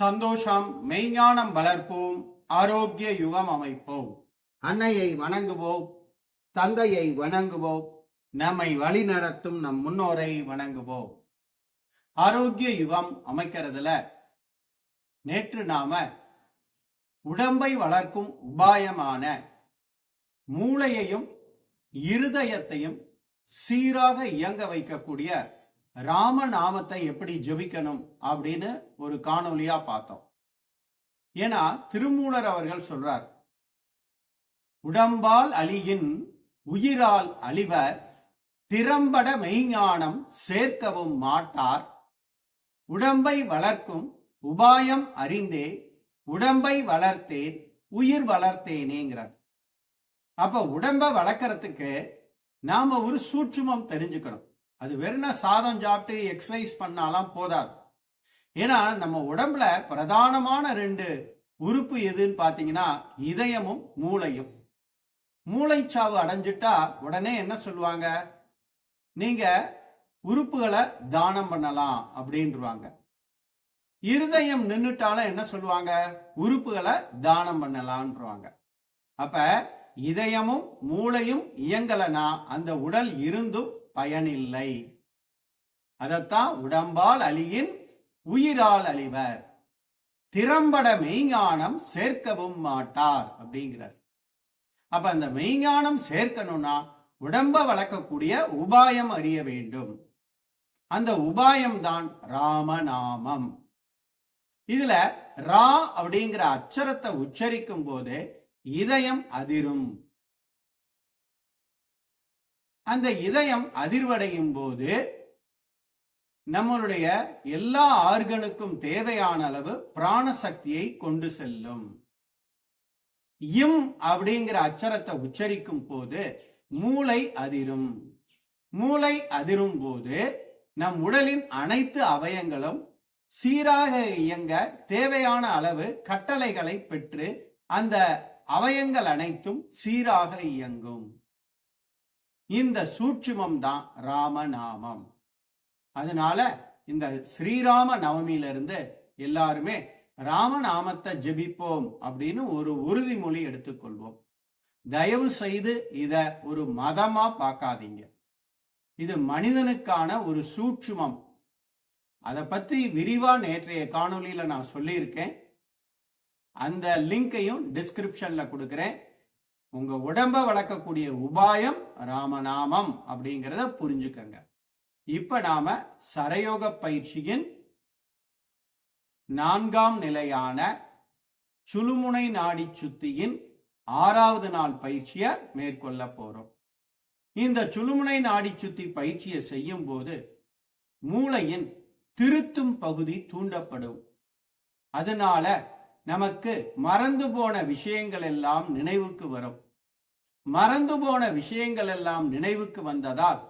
சந்தோஷம் மெய்ஞானம் வளர்ப்போம் ஆரோக்கிய யுகம் அமைப்போம். அன்னையை வணங்குவோம் தந்தையை வணங்குவோம் நம்மை வழிநடத்தும் நம் முன்னோரை வணங்குவோம். ஆரோக்கிய யுகம் அமைக்கிறதுல நேற்று நாம உடம்பை வளர்க்கும் உபாயமான மூளையையும் இருதயத்தையும் சீராக இயங்க வைக்கக்கூடிய ராம நாமத்தை எப்படி ஜபிக்கணும் அப்படின்னு ஒரு காணொலியா பார்த்தோம். ஏன்னா திருமூலர் அவர்கள் சொல்றார் உடம்பால் அழியின் உயிரால் அழிவர் திறம்பட மெய்ஞானம் சேர்க்கவும் மாட்டார். உடம்பை வளர்க்கும் உபாயம் அறிந்தே உடம்பை வளர்த்தேன் உயிர் வளர்த்தேனேங்கிறார். அப்ப உடம்ப வளர்க்கறதுக்கு நாம ஒரு சூட்சுமம் தெரிஞ்சுக்கணும். அது வெறும் சாதம் சாப்பிட்டு எக்ஸசைஸ் பண்ணாலாம் போதாது. ஏன்னா நம்ம உடம்புல பிரதானமான ரெண்டு உறுப்பு எதுன்னு பார்த்தீங்கன்னா இதயமும் மூளையும். மூளைச்சாவு அடைஞ்சிட்டா உடனே என்ன சொல்லுவாங்க? நீங்க உறுப்புகளை தானம் பண்ணலாம் அப்படின்றாங்க இருதயம் நின்றுட்டாலும் என்ன சொல்லுவாங்க? உறுப்புகளை தானம் பண்ணலாம்ன்றவாங்க. அப்ப இதயமும் மூளையும் இயங்கலனா அந்த உடல் இருந்தும் பயனில்லை. அதத்தான் உடம்பால் அழியின் உயிரால் அழிவர். திறம்பட மெய்ஞானம் சேர்க்கவும் மாட்டார் அப்படிங்கிறார். அப்ப அந்த மெய்ஞானம் சேர்க்கணும்னா உடம்ப வளர்க்கக்கூடிய உபாயம் அறிய வேண்டும். அந்த உபாயம் தான் ராமநாமம். இதுல ரா அப்படிங்கிற அச்சரத்தை உச்சரிக்கும் போது இதயம் அதிரும். அந்த இதயம் அதிர்வடையும் போது நம்மளுடைய எல்லா ஆர்கனுக்கும் தேவையான அளவு பிராண சக்தியை கொண்டு செல்லும். இம் அப்படிங்கிற அச்சரத்தை உச்சரிக்கும் போது மூளை அதிரும். மூளை அதிரும் போது நம் உடலின் அனைத்து அவயங்களும் சீராக இயங்க தேவையான அளவு கட்டளைகளை பெற்று அந்த அவயங்கள் அனைத்தும் சீராக இயங்கும். இந்த சூட்சுமம் தான் ராமநாமம். அதனால இந்த ஸ்ரீராம நவமியிலிருந்து எல்லாருமே ராமநாமத்தை ஜெபிப்போம் அப்படின்னு ஒரு உறுதிமொழி எடுத்துக்கொள்வோம். தயவு செய்து இத ஒரு மதமா பார்க்காதீங்க. இது மனிதனுக்கான ஒரு சூட்சுமம். அதை பத்தி விரிவா நேற்றைய காணொலியில நான் சொல்லியிருக்கேன். அந்த லிங்கையும் டிஸ்கிரிப்ஷன்ல கொடுக்குறேன். உங்க உடம்ப வளர்க்கக்கூடிய உபாயம் ராமநாமம் அப்படிங்கிறத புரிஞ்சுக்கங்க. இப்ப நாம சரயோக பயிற்சியின் நான்காம் நிலையான சுழுமுனை நாடி சுத்தியின் ஆறாவது நாள் பயிற்சியை மேற்கொள்ள போறோம். இந்த சுழுமுனை நாடி சுத்தி பயிற்சியை செய்யும் போது மூளையின் திருத்தும் பகுதி தூண்டப்படும். அதனால நமக்கு மறந்து போன விஷயங்கள் எல்லாம் நினைவுக்கு வரும். மறந்து போன விஷயங்கள் எல்லாம் நினைவுக்கு வந்ததால்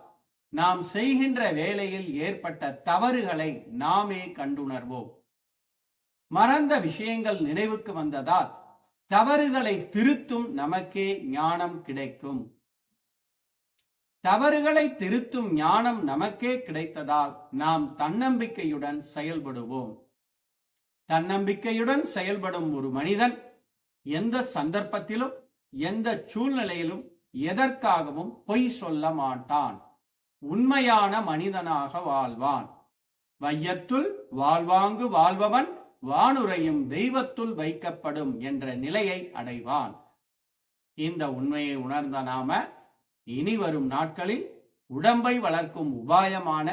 நாம் செய்கின்ற வேலையில் ஏற்பட்ட தவறுகளை நாமே கண்டுணர்வோம். மறந்த விஷயங்கள் நினைவுக்கு வந்ததால் தவறுகளை திருத்தும் நமக்கே ஞானம் கிடைக்கும். தவறுகளை திருத்தும் ஞானம் நமக்கே கிடைத்ததால் நாம் தன்னம்பிக்கையுடன் செயல்படுவோம். தன்னம்பிக்கையுடன் செயல்படும் ஒரு மனிதன் எந்த சந்தர்ப்பத்திலும் எந்த சூழ்நிலையிலும் எதற்காகவும் பொய் சொல்ல மாட்டான். உண்மையான மனிதனாக வாழ்வான். வையத்துள் வாழ்வாங்கு வாழ்பவன் வானுரையும் தெய்வத்துள் வைக்கப்படும் என்ற நிலையை அடைவான். இந்த உண்மையை உணர்ந்த நாம இனி வரும் நாட்களில் உடம்பை வளர்க்கும் உபாயமான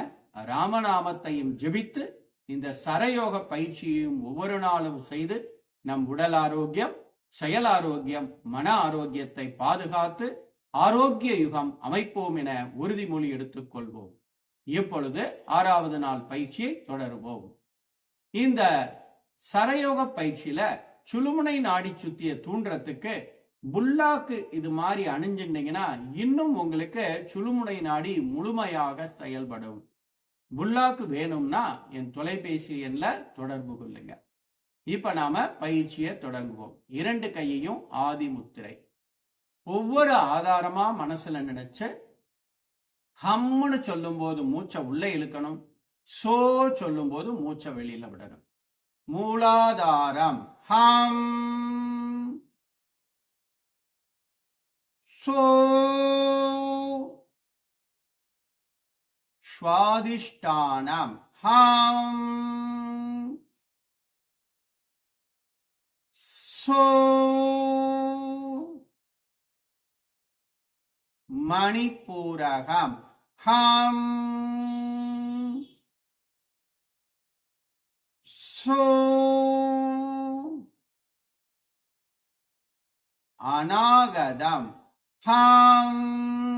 ராமநாமத்தையும் ஜெபித்து இந்த சரயோக பயிற்சியையும் ஒவ்வொரு நாளும் செய்து நம் உடல் ஆரோக்கியம் செயல் ஆரோக்கியம் மன ஆரோக்கியத்தை பாதுகாத்து ஆரோக்கிய யுகம் அமைப்போம் என உறுதிமொழி எடுத்துக்கொள்வோம் இப்பொழுது ஆறாவது நாள் பயிற்சியை தொடருவோம். இந்த சரயோக பயிற்சியில சுழுமுனை நாடி சுத்திய தூண்டுறதுக்கு புல்லாக்கு இது மாதிரி அணிஞ்சிருந்தீங்கன்னா இன்னும் உங்களுக்கு சுழுமுனை நாடி முழுமையாக செயல்படும். புல்லாக்கு வேணும்னா என் தொலைபேசி எண்ல தொடர்பு கொள்ளுங்க. இப்ப நாம பயிற்சியை தொடங்குவோம். இரண்டு கையையும் ஆதி முத்திரை. ஒவ்வொரு ஆதாரமா மனசுல நினைச்சு ஹம்முன்னு சொல்லும் போது மூச்சை உள்ள இழுக்கணும். சோ சொல்லும் போது மூச்சை வெளியில விடணும். மூலாதாரம் ஹம். சோ ஸ்வாதிஷ்டானம் ஹாம். சோ. மணிப்பூரகம். ஹாம். சோ. அநாகதம். ஹாம்.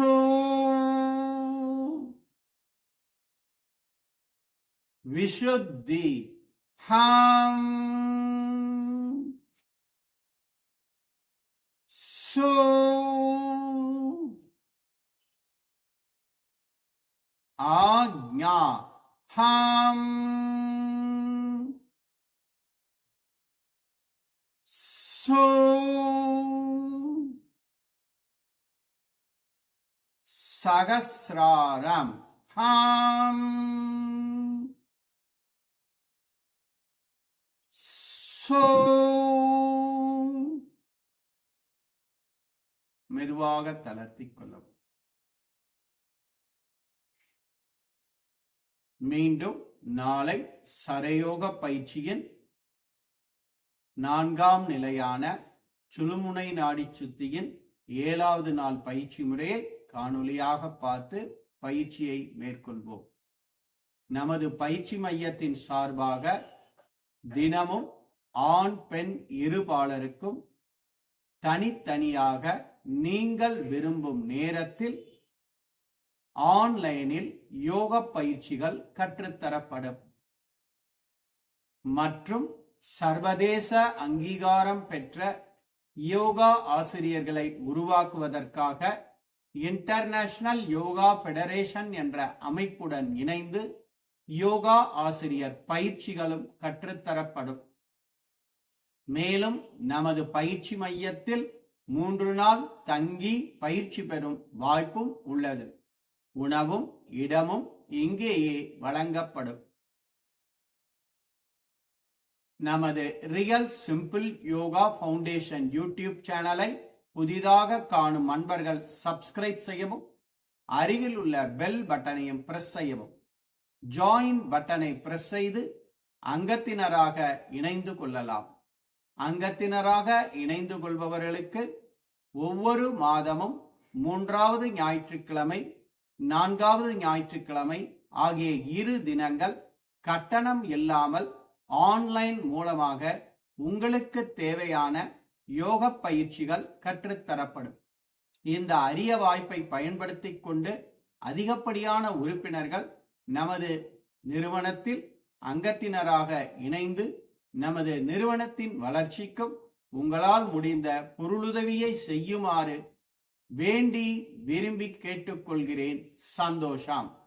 சோ விஷுத்தி ஹம் சோ ஆக்ஞா ஹம் சோ சகசிராரம். ஹாம். சோ. மெதுவாக தளர்த்திக் கொள்ளவும். மீண்டும் நாளை சரயோக பயிற்சியின் நான்காம் நிலையான சுழுமுனை நாடி சுத்தியின் ஏழாவது நாள் பயிற்சி முறையை காணொளியாக பார்த்து பயிற்சியை மேற்கொள்வோம். நமது பயிற்சி மையத்தின் சார்பாக தினமும் ஆண் பெண் இருபாலருக்கும் தனித்தனியாக நீங்கள் விரும்பும் நேரத்தில் ஆன்லைனில் யோக பயிற்சிகள் கற்றுத்தரப்படும். மற்றும் சர்வதேச அங்கீகாரம் பெற்ற யோகா ஆசிரியர்களை உருவாக்குவதற்காக இன்டர்நேஷனல் யோகா ஃபெடரேஷன் என்ற அமைப்புடன் இணைந்து யோகா ஆசிரியர் பயிற்சிகளும் கற்றுத்தரப்படும். மேலும் நமது பயிற்சி மையத்தில் மூன்று நாள் தங்கி பயிற்சி பெறும் வாய்ப்பும் உள்ளது. உணவும் இடமும் இங்கேயே வழங்கப்படும். நமது real simple yoga foundation YouTube சேனலை புதிதாக காணும் அன்பர்கள் சப்ஸ்கிரைப் செய்யவும் அருகில் உள்ள பெல் பட்டனையும் பிரஸ் செய்யவும். ஜாயின் பட்டனை பிரஸ் செய்து அங்கத்தினராக இணைந்து கொள்ளலாம். அங்கத்தினராக இணைந்து கொள்பவர்களுக்கு ஒவ்வொரு மாதமும் மூன்றாவது ஞாயிற்றுக்கிழமை நான்காவது ஞாயிற்றுக்கிழமை ஆகிய இரு தினங்கள் கட்டணம் இல்லாமல் ஆன்லைன் மூலமாக உங்களுக்கு தேவையான யோக பயிற்சிகள் கற்றுத்தரப்படும் இந்த அரிய வாய்ப்பை பயன்படுத்தி கொண்டு அதிகப்படியான உறுப்பினர்கள் நமது நிறுவனத்தில் அங்கத்தினராக இணைந்து நமது நிறுவனத்தின் வளர்ச்சிக்கும் உங்களால் முடிந்த பொருளுதவியை செய்யுமாறு வேண்டி விரும்பி கேட்டுக்கொள்கிறேன். சந்தோஷம்.